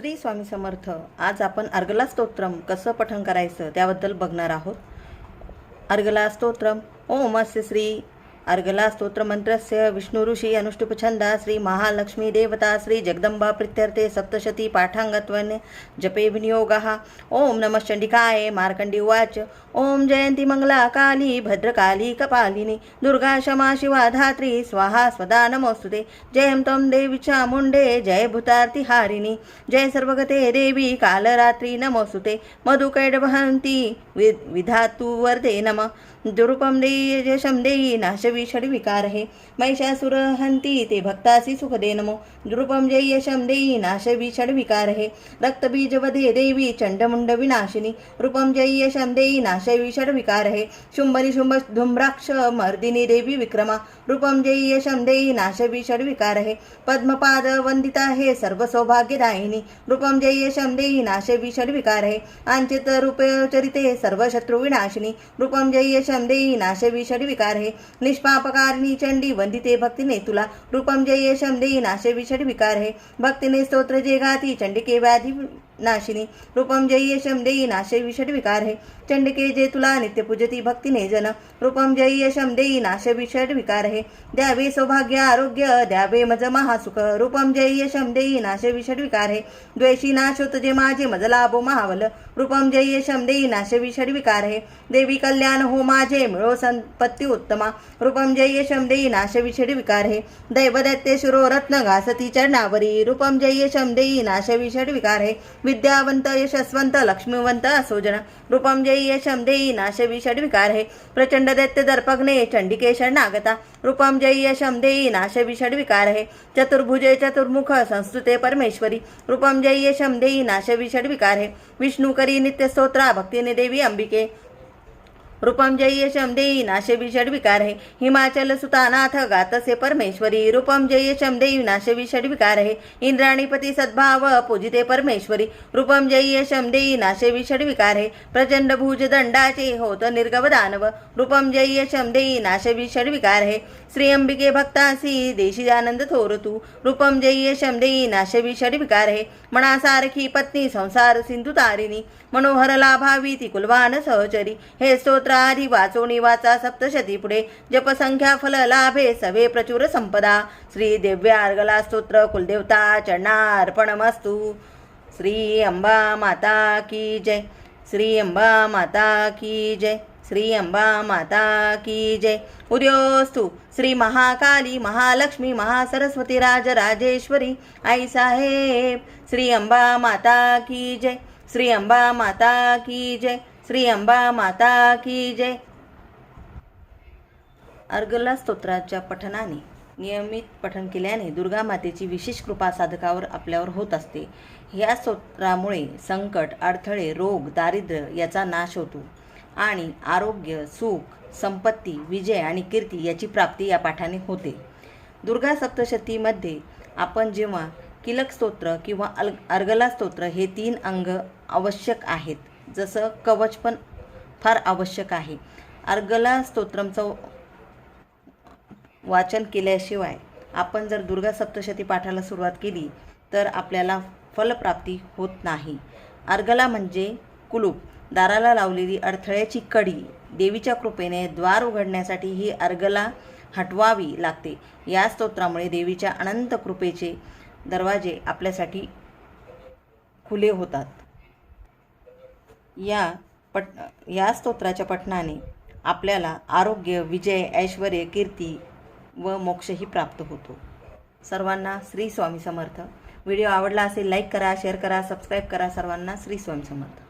श्री स्वामी समर्थ आज आपण अर्गला स्तोत्रम कसं पठण करायचं त्याबद्दल बघणार आहोत. अर्गला स्तोत्रम ओम अस्य श्री अर्गला स्तोत्रमन्त्रस्य विष्णुऋषि अनुष्टुपछन्दा श्री महालक्ष्मी देवता जगदम्बा प्रीत्यर्थे सप्तशती जपे विनियोगः। ॐ नमः चण्डिकाय मार्कण्डी उवाच। ॐ जयन्तीमङ्गला काली भद्रकाली कपालिनी दुर्गा क्षमा शिवा धात्री स्वाहा स्वदा नमोऽस्तुते जयं त्वं देवी चामुण्डे जय भूतार्तिहारिणी जय सर्वगते देवी कालरात्रि नमोऽस्तुते मधुकैडवहन्ति वि विधातु वरदे नमः। दुरूपं देयी यशं देयी विषड विकार हे महिषासुर हंती ते भक्तासी सुख दे नमो। दुरूपं जय यशम देई नाश विषड विकार हे रक्तबीज वधे देवी चंडमुंड विनाशिनी। रूपम जय यशम देई नाश विषड विकार हे षड्विकारहे शुंभ धुम्राक्ष मर्दिनी देवी विक्रमा। रूपम जय यशम देई नाश विषड विकार हे पद्मपाद वंदिता हे सर्व सौभाग्यदायिनी रूपम जय यशम देई यशं देयी नाशवी षड्विकारहे आञ्चित रूपचरिते सर्वशत्रुविनाशिनी रूपम जय यशम देई यशं देयी नाशवी षड्विकारहे निष्पापकारिणी चंडी वंदिते भक्तीने तुला रूपम जय यशं देयी विकार हे. भक्तीने स्तोत्र जे गाती चंडिके व्याधी नाशिनी. रूपम जयी यशम देई नाशे विषट विकार हे. चण्डिके जे तुला नित्य पूजती भक्तिने जन यशम देई नाश विषट विकार हे. द्यावे सौभाग्य आरोग्य द्यावे मज महासुख. रूपम जयी यशम देई नाश विषट विकार हे. द्वेषी नाशोत जे माझे मज लाभो महावल रूपम जयी यशम देई नाश विषट विकार हे. देवी कल्याण हो माझे मिळो संपत्ती उत्तमा. रूपम जयी यशम देई नाश विषट विकार हे. दैवदत्ते शिरो रत्न घासती चरणावरी. रूपम जयी यशम देई नाश विषट विकार हे. विद्यावंत यशस्वंत लक्ष्मीवंत असोजन रूपं जय यशं देयी नाशवी षड्विकारहे प्रचंड दैत्य दर्पग्ने चंडिके शरणागता रूपं यशम यशं देयी नाशवी षड्विकारहे चतुर्भुजे चतुर्मुख संस्तुते परमेश्वरी. रूपं जय यशं देयी नाशवी षड्विकारहे विष्णुकरी नित्यस्तोत्रा भक्तिने देवी अंबिके. रूपं जय यशं देयी विकार षड्विकारहे हिमाचल सुतानाथ गातसे परमेश्वरी रूपं जय यशं देयी विकार षड्विकारहे इंद्राणीपती सद्भाव पूजिते परमेश्वरी रूपं जय यशं देयी विकार षड्विकारहे प्रचंड भुज दंडाचे होत निर्गव दानव रूपं जय यशं देयी नाशवी षड्विकारहे श्री अंबिके भक्तासी देशी आनंद थोरतू रूपं जय यशं देयी विकार हे। मनासारखी पत्नी संसार सिंधु तारिणी मनोहर लाभावी ती कुलवान सहचरी हे स्तोत्र आधी वाचोनी वाचा सप्तशती पुढे. जपसंख्या फल लाभे सवे प्रचुर संपदा. श्री दिव्य अर्गला स्तोत्र कुलदेवता चरणार्पणमस्तु. श्री अंबा माता की जय. श्री अंबा माता की जय. श्री अंबा माता की जय. उद्योस्तु श्री महाकाली महालक्ष्मी महासरस्वती राजराजेश्वरी आई साहेब. श्री अंबा माता की जय. श्री अंबा माता की जय. श्री अंबा माता की जय. अर्गला स्तोत्राच्या पठनाने नियमित पठण केल्याने दुर्गा मातेची विशेष कृपा साधकावर आपल्यावर होत असते. ह्या स्तोत्रामुळे संकट अडथळे रोग दारिद्र्य याचा नाश होतो आणि आरोग्य सुख संपत्ती विजय आणि कीर्ती याची प्राप्ती या पाठाने होते. दुर्गा सप्तशतीमध्ये आपण जेव्हा किलक स्तोत्र किंवा अल अर्गला स्तोत्र हे तीन अंग आवश्यक आहेत. जसं कवच पण फार आवश्यक आहे. अर्गला स्तोत्रमचं वाचन केल्याशिवाय आपण जर दुर्गा सप्तशती पाठाला सुरुवात केली तर आपल्याला फलप्राप्ती होत नाही. अर्गला म्हणजे कुलूप. दाराला लावलेली अडथळ्याची कडी देवीच्या कृपेने द्वार उघडण्यासाठी ही अर्गला हटवावी लागते. या स्तोत्रामुळे देवीच्या अनंत कृपेचे दरवाजे आपल्यासाठी खुले होतात. या पट या स्तोत्राच्या पठणाने आपल्याला आरोग्य विजय ऐश्वर कीर्ती व मोक्षही प्राप्त होतो. सर्वांना श्री स्वामी समर्थ. व्हिडिओ आवडला असेल लाईक करा शेअर करा सबस्क्राईब करा. सर्वांना श्री स्वामी समर्थ.